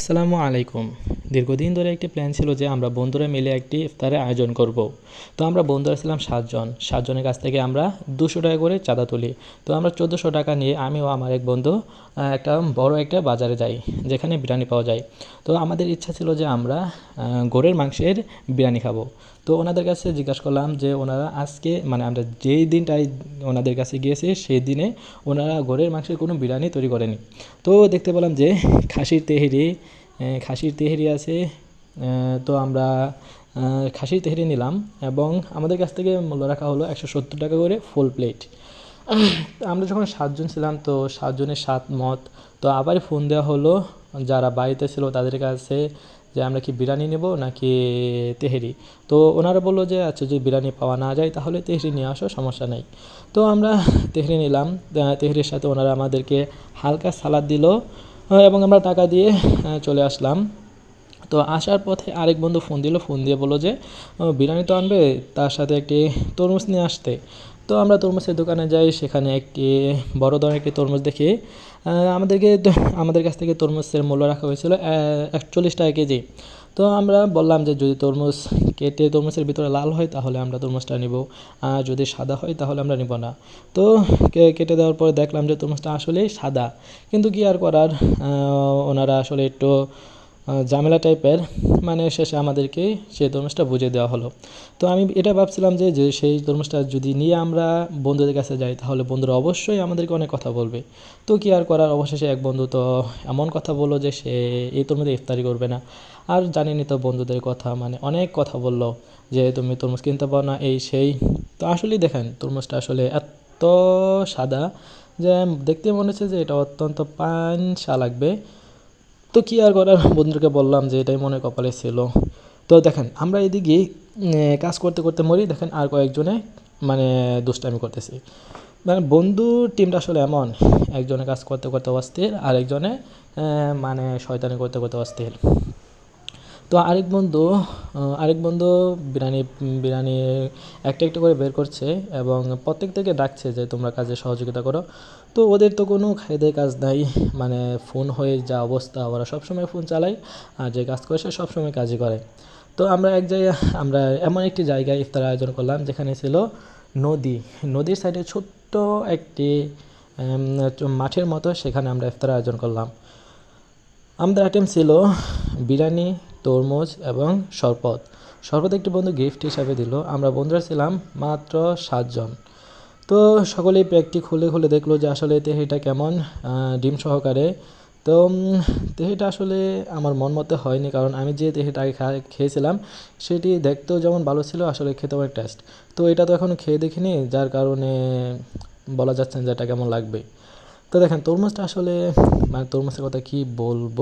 আসসালামু আলাইকুম। দীর্ঘদিন ধরে একটি প্ল্যান ছিল যে আমরা বন্ধুরা মিলে একটি ইফতারের আয়োজন করব। তো আমরা বন্ধুরা ছিলাম সাতজন। সাতজনের কাছ থেকে আমরা দুশো টাকা করে চাঁদা তুলি। তো আমরা চোদ্দোশো টাকা নিয়ে আমি ও আমার এক বন্ধু একটা বড় একটা বাজারে যাই, যেখানে বিরিয়ানি পাওয়া যায়। তো আমাদের ইচ্ছা ছিল যে আমরা গরুর মাংসের বিরিয়ানি খাব। তো ওনাদের কাছে জিজ্ঞাসা করলাম যে ওনারা আজকে মানে আমরা যেই দিনটাই ওনাদের কাছে গিয়েছি, সেই দিনে ওনারা গরুর মাংসের কোনো বিরিয়ানি তৈরি করেনি। তো দেখতে পেলাম যে খাসির তেহেরি খাসির তেহেরি আছে তো আমরা খাসির তেহেরি নিলাম এবং আমাদের কাছ থেকে মূল্য রাখা হলো একশো সত্তর টাকা করে ফুল প্লেট আমরা যখন সাতজন ছিলাম, তো সাতজনের সাত মত। তো আবার ফোন দেওয়া হলো যারা বাড়িতে ছিল তাদের কাছে যে আমরা কি বিরিয়ানি নেব নাকি তেহেরি? তো ওনারা বলল যে আচ্ছা যদি বিরিয়ানি পাওয়া না যায় তাহলে তেহরি নিয়ে আসো, সমস্যা নেই। তো আমরা তেহরি নিলাম। তেহরির সাথে ওনারা আমাদেরকে হালকা সালাদ দিল। এবং আমরা টাকা দিয়ে চলে আসলাম। তো আসার পথে আরেক বন্ধু ফোন দিল, ফোন দিয়ে বলল যে বিরিয়ানি তো আনবে, তার সাথে একটি তরমুজ নিয়ে আসতে। তো আমরা তরমুজের দোকানে যাই, সেখানে একটি বড় ধরনের একটি তরমুজ দেখি। আমাদেরকে, আমাদের কাছ থেকে তরমুজের মূল্য রাখা হয়েছিল একচল্লিশ টাকা কেজি। তো আমরা বললাম যে যদি তরমুজ কেটে তরমুজের ভিতরে লাল হয়, তাহলে আমরা তরমুজটা নিব। আর যদি সাদা হয়, তাহলে আমরা নিব না। তো কেটে দেওয়ার পরে দেখলাম যে তরমুজটা আসলেই সাদা। কিন্তু কি আর করার? ওনারা আসলে একটু ঝামেলা টাইপের মানে শেষে আমাদেরকে সেই তরমুজটা বুঝিয়ে দেওয়া হলো। তো আমি এটা ভাবছিলাম যে যে সেই তরমুজটা যদি নিয়ে আমরা বন্ধুদের কাছে যাই, তাহলে বন্ধুরা অবশ্যই আমাদেরকে অনেক কথা বলবে। তো কি আর করার? অবশেষে এক বন্ধু তো এমন কথা বলল যে, সে এই তরমুজে ইফতারি করবে না। আর জানিনি তো বন্ধুদের কথা মানে অনেক কথা বলল যে, তুমি তরমুজ কিনতে পারো না, এই সেই। তো আসলেই দেখেন, তরমুজটা আসলে এত সাদা যে, দেখতে মনে হচ্ছে যে, এটা অত্যন্ত পানসা লাগবে। তো কী আর করার? বন্ধুকে বললাম যে এটাই মনে কপালে ছিল। তো দেখেন, আমরা এদিকে কাজ করতে করতে মরি, দেখেন আর কয়েকজনে মানে দুষ্টামি করতেছি। মানে বন্ধু টিমটা আসলে এমন, একজনে কাজ করতে করতে অস্থির, আরেকজনে মানে শয়তানি করতে করতে অস্থির। তো আরেক বন্ধু আরেক বন্ধু বিরিয়ানি বিরিয়ানি একটা একটা করে বের করছে এবং প্রত্যেক থেকে ডাকছে যে তোমরা কাজে সহযোগিতা করো। তো ওদের তো কোনো খাইদে কাজ নাই মানে ফোন হয়ে যা অবস্থা, ওরা সবসময় ফোন চালায় আর যে কাজ করে সে সবসময় কাজই করে। তো আমরা এক জায়গায়, আমরা এমন একটি জায়গায় ইফতার আয়োজন করলাম, যেখানে ছিল নদী। নদীর সাইডে ছোট্ট একটি মাঠের মতো সেখানে আমরা ইফতার আয়োজন করলাম। আমাদের আইটেম ছিল বিরিয়ানি তরমুজ এবং শরবত। শরবত একটি বন্ধু গিফট হিসাবে দিল। আমরা বন্ধুরা ছিলাম মাত্র সাতজন। তো সকলেই প্যাকটি খুলে খুলে দেখল যে আসলে তেহিটা কেমন ডিম সহকারে। তো তেহিটা আসলে আমার মন মতো হয়নি কারণ আমি যে তেহিটা আগে খেয়েছিলাম, সেটি দেখতেও যেমন ভালো ছিল, আসলে খেতেও অনেক টেস্ট তো এটা তো এখনও খেয়ে দেখিনি, যার কারণে বলা যাচ্ছে না যে এটা কেমন লাগবে। তো দেখেন, তরমুজটা আসলে মানে তরমুজের কথা কি বলব?